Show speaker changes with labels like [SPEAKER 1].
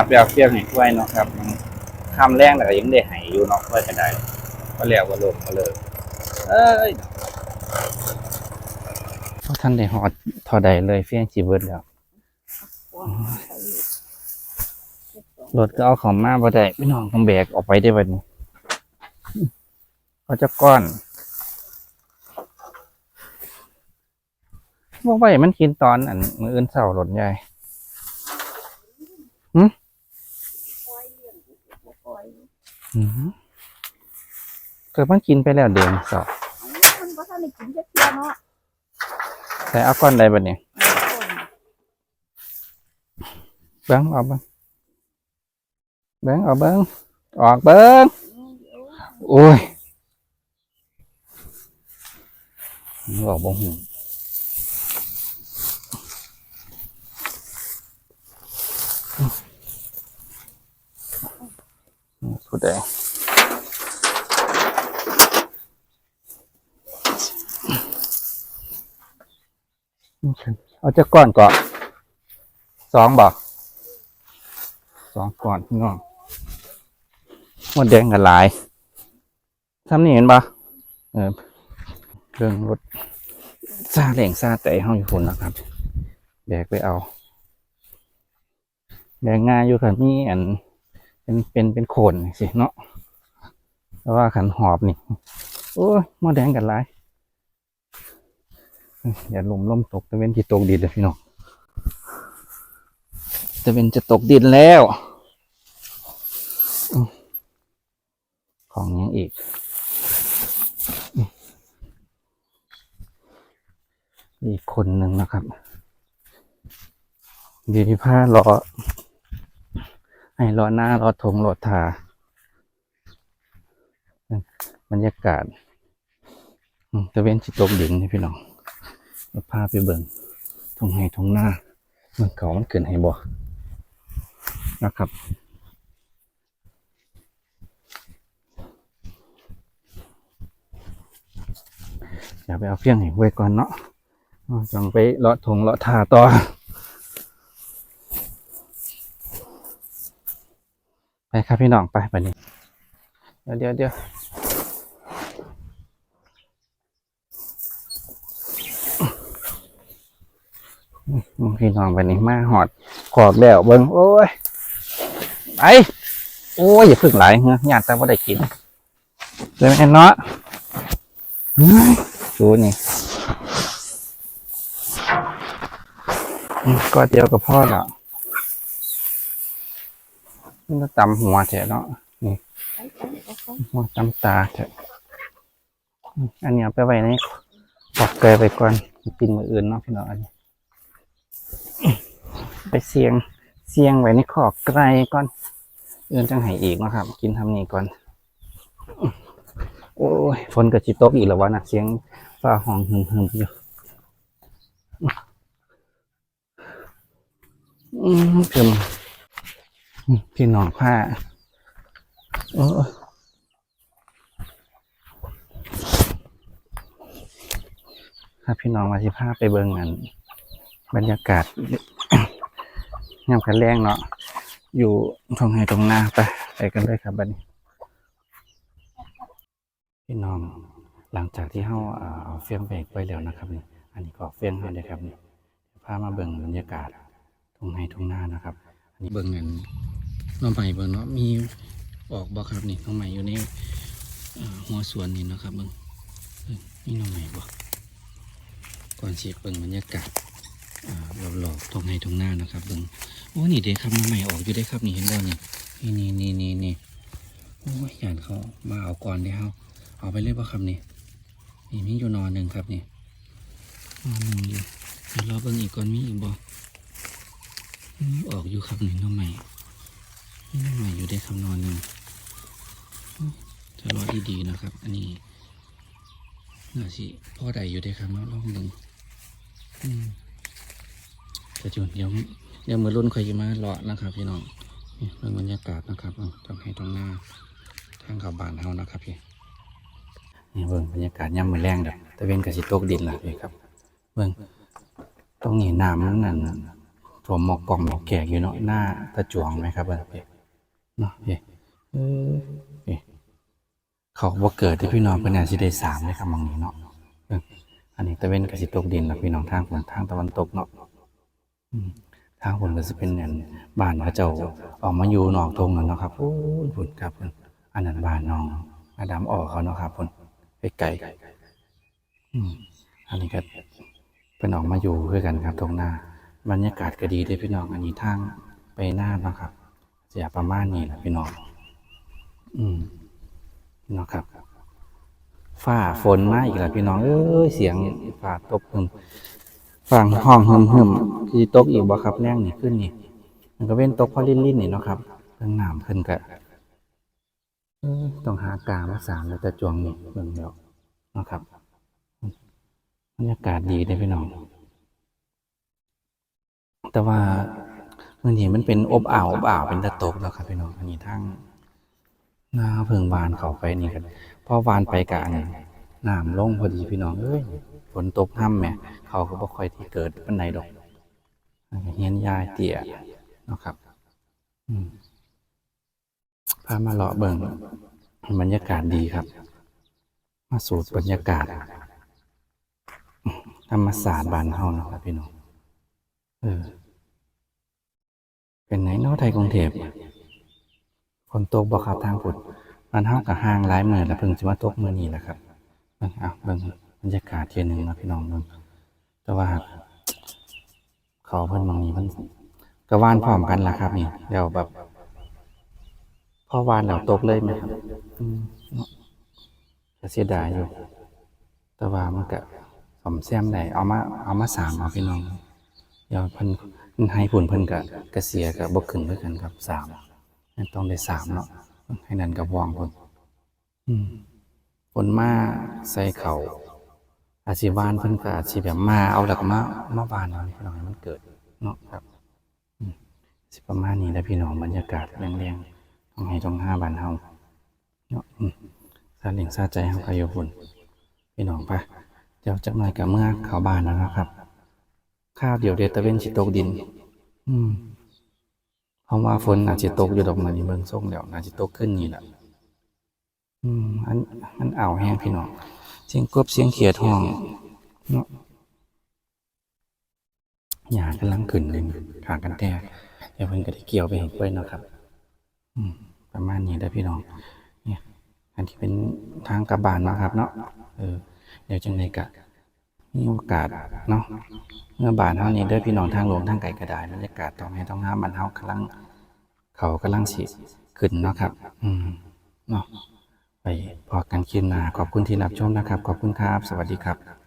[SPEAKER 1] ครับไปเอาเฟี้ยงให้กล้วยเนาะครับข้ามแรงแต่ก็ยังได้ใหายอยู่เนาะกล้วยก็ได้ก็เรียกว่าลมก็เลยเอ้ยเพราะท่านได้หอดทอใดเลยเฟี้ยงจีเบิร์ดแล้วรถก็เอาของมาบ่ได้พี่น้องต้องแบกออกไปได้บัดนี้เขาจะก้อนว่าไว้มันกินตอนอันมืออื่นเสาร์รถใหญ่ อืมเกิดมันกินไปแล้วเดือนสอง
[SPEAKER 2] มันก็ถ้าไม่กินจะเที่ยวเนาะ
[SPEAKER 1] แต่เอาก้อนใดบัดนี้เบิ้งเอาเบิ้งเบิ้งเอาเบิ้งออกเบิ้งโอ้ยบอกบ่หู พูดได้เอาจะก้อนก่อนสองบอกสองก่อนพี่น้องหมดแดงกันหลายทำนี่เห็นปะเออเครื่องรถซาแหล่งซาแต่ห้องอยู่คนนะครับ แบกไปเอา แบกงานอยู่ค่ะมีอัน เป็นเป็นเป็นโคนสิเนาะแต่ว่าขันหอบนี่โอ้ยหมอแดงกันหลายอย่าลมล่มตกตะเวนที่ตกดินเลยพี่น้องตะเวนจะตกดินแล้ว ของยังอีกอีกคนหนึ่งนะครับเดียวที่ผ้ารอ ให้รอหน้ารอทงรอทาบรรยากาศตะเวนจิตกดินนี่พี่น้องเราพาไปเบิ่งทงไห้ทงหน้าเมืองเก่ามันเกินให้บ่นะครับอย่าไปเอาเฟี้ยงให้ไว้ก่อนเนาะจังไปเลาะทงเลาะทาต่อ ไปครับพี่น้องไปไปนี้เดี๋ยวเดี๋ยวเดี๋ยวพี่น้องไปนี่มาหอดขอบแล้วเบิ้งโอ้ยไปโอ้ยอย่าพึ่งไหลเงี้ยญาติแต่ว่าได้กินเลยแม่นเนาะดูนี่อืมก็เดียวกับพ่อแล้ว นี่ก็ตำหัวเถอะเนาะนี่หัวตำตาเถอะอันนี้เอาไปไว้ในขอบเกยไปก่อนกินมืออื่นเนาะพี่น้องอันนี้ไปเสียงเสียงไว้ในขอบไกลก่อนเอื่นจังไห้อีกนะครับ กินทำนี้ก่อน โอ้ยฝนกับจิตกอีกแล้ววะนะเสียงฟ้าห้องหึมหึมอยู่อืมเพิ่ม พี่น้องผ้าโอ้ยถ้าพี่น้องมาสิผ้าไปเบิ่งกันบรรยากาศยามกันแรงเนาะอยู่ตรงไหนตรงหน้าไปไปกันเลยครับบัดนี้พี่น้องหลังจากที่เฮาอ่าเอาเฟียงเบรกไปแล้วนะครับนี่อันนี้ก็เฟียงเฮาเลยครับนี่พามาเบิ่งบรรยากาศตรงไหนตรงหน้านะครับ อันนี้เบิ่งเงิน น้องใหม่เบิ่งเนาะมีออกบ่ครับนี่น้องใหม่อยู่ในหัวสวนนี่นะครับเบิ่งนี่น้องใหม่บ่ก่อนสิเบิ่งบรรยากาศอ่าหลอกๆตรงในตรงหน้านะครับเบิ้งโอ้นี่เด็กครับมาใหม่ออกอยู่ได้ครับนี่เห็นบ่นี่นี่นี่นี่นี่โอ้ยหยานเขามาเอาก่อนได้เฮาเอาไปเลยบ่ครับนี่นี่มีอยู่นอนหนึ่งครับนี่นอนหนึ่งอยู่เดี๋ยวรอเบิ้งอีกก่อนมีอีกบ่อออกอยู่ครับนี่น้องใหม่ นี่น้องใหม่อยู่ได้ครับนอนหนึ่งจะรอดีๆนะครับ อันนี้น่าสิพ่อใดอยู่ได้ครับเนาะลองเบิ้งอืมแต่จุดเดี๋ยวเดี๋ยวมือรุ่นคอยมาเลาะนะครับ พี่น้องนี่เรื่องบรรยากาศนะครับต้องให้ตรงหน้าทางเขาบานเฮานะครับพี่นี่เบิ่งบรรยากาศย่ำมือแรงเด้อตะเวนกับสิตกดินล่ะพี่ครับ เบิ่งตรงนี้น้ำมันนั่นน่ะถั่วหมอกกล่องหมอกแกกอยู่เนาะหน้าตะจวงไหมครับเบิ่งเพ่ นาะเพ่เออเพ่เขาบ่เกิดที่พี่น้องเพิ่นน่าสิได้สามเลยครับหมองนี้เนาะเบิ่งอันนี้ตะเว้นก็สิตกดินแล้วพี่น้องทางฝั่งทางตะวันตกเนาะอืมทางคนก็สิเป็นอันบ้านเขาเจ้าออกมาอยู่นอกทงนั่นเนาะครับโอ้ยพุ่นครับเพิ่นอันนั้นบ้านน้องมาดามออกเขาเนาะครับเพิ่นไปไกลอืมอันนี้ก็เพิ่นออกมาอยู่ด้วยกันครับตรงหน้าบรรยากาศก็ดีเด้อพี่น้องอันนี้ทางไปหน้าเนาะครับ เสียประมาณนี้แหละพี่น้อง อืมเนาะครับฝ้าฝนมาอีกแล้วพี่น้องเอ้ยเสียงฝ้าตกหึมฟังห้องหึมหึมที่ตกอีกบ่ครับแน่งนี่ขึ้นนี่ มันก็เว้นตกพอลิ่นลิ่นๆนี่เนาะครับเรื่องน้ำขึ้นกะต้องหากามาสามแล้วแต่จวงนี่เบิ่งแล้วนะครับบรรยากาศดีเด้พี่น้อง แต่ว่า อนี้มันเป็นอบอ่าวอบอ่าวเป็นตะตกแล้วครับพี่น้องอันนี้ทั้งหน้าเพิงวานเขาไปนี่กันพอวานไปกะอันน้ำลงพอดีพี่น้องเอ้ยฝนตกห้ำแหม่เขาก็บ่ค่อยที่เกิดปันไหนดอกเฮียนยายเตี่ยเนาะครับอืมพามาเลาะเบิ่งบรรยากาศดีครับ มาสูดบรรยากาศ ธรรมศาสตร์บ้านเฮาเนาะครับพี่น้องเออ เป็นไหนนาะไทยกรุงเทพฝนตกบ่ครับทางฝุ่นมันเฮากับห้างหลายเมื้อแล้วเพิ่งสิมาตกมื้อนี้แหละครับเบิ่งเอาเบิ่งบรรยากาศเที่ยหนึงนะพี่น้องเบิ่งแต่ว่าเขาเพิ่นบางนี้มันก็วานพร้อมกันล่ะครับ นี่เดี๋ยวแบบพ่อวานแล้วตกเลยไหมครับอืมเนาะเสียดายอยู่ แต่ว่ามันก็สมแซมได้เอามาเอามาสามเอาพี่น้องเดี๋ยวเพิ่นเพิ่น ให้ผลเพิ่นก็กระเสียก็บ่ขึ้นคือกันครับสามต้องได้สามเนาะให้นั่นก็วางเพิ่นอืมฝนมาใส่เขาอาจสิวานเพิ่นก็อาจสิแบบมาเอาแล้วก็มามาบานเอาพี่น้องมันเกิดเนาะครับสิประมาณนี้แหละพี่น้องบรรยากาศแรงๆต้องให้ต้องห้าบานเฮาเนาะซาเลียงซาใจเฮาก็อยู่พุ่นพี่น้องไปเดี๋ยวจักหน่อยก็เมื่อเขาบานแล้วนะครับ ข้าวเดี๋ยวเดยวตะเวนสิตกดิน อืมเพราะว่าฝนอาจจะตกอยู่ดอกมันนี่เบิ่งส่งแล้วอาจจะตกขึ้นนี่แหละอืมอันมันอ่าวแห้งพี่น้องเสียงกบเสียงเขียดห้องเนาะหญ้ากำลังขึ้นเลยขางกันแท้เดี๋ยวเพิ่นก็ได้เกี่ยวไปเห็นไว้เนาะครับ อืม ประมาณนี้ได้พี่น้อง เนี่ย อันที่เป็นทางกลับบ้านเนาะครับ เนาะเออเดี๋ยวจังไดกะ มีโอกาสเนาะเมื่อบานเท่านี้ด้วยพี่น้องทางหลวงทางไกลกระดายบรรยากาศต้องให้ต้องห้ามมันเฮากำลัง เขากำลังสิขึ้นเนาะครับ อืมเนาะไปพอกันคืนหนาขอบคุณที่รับชมนะครับ ขอบคุณครับ สวัสดีครับ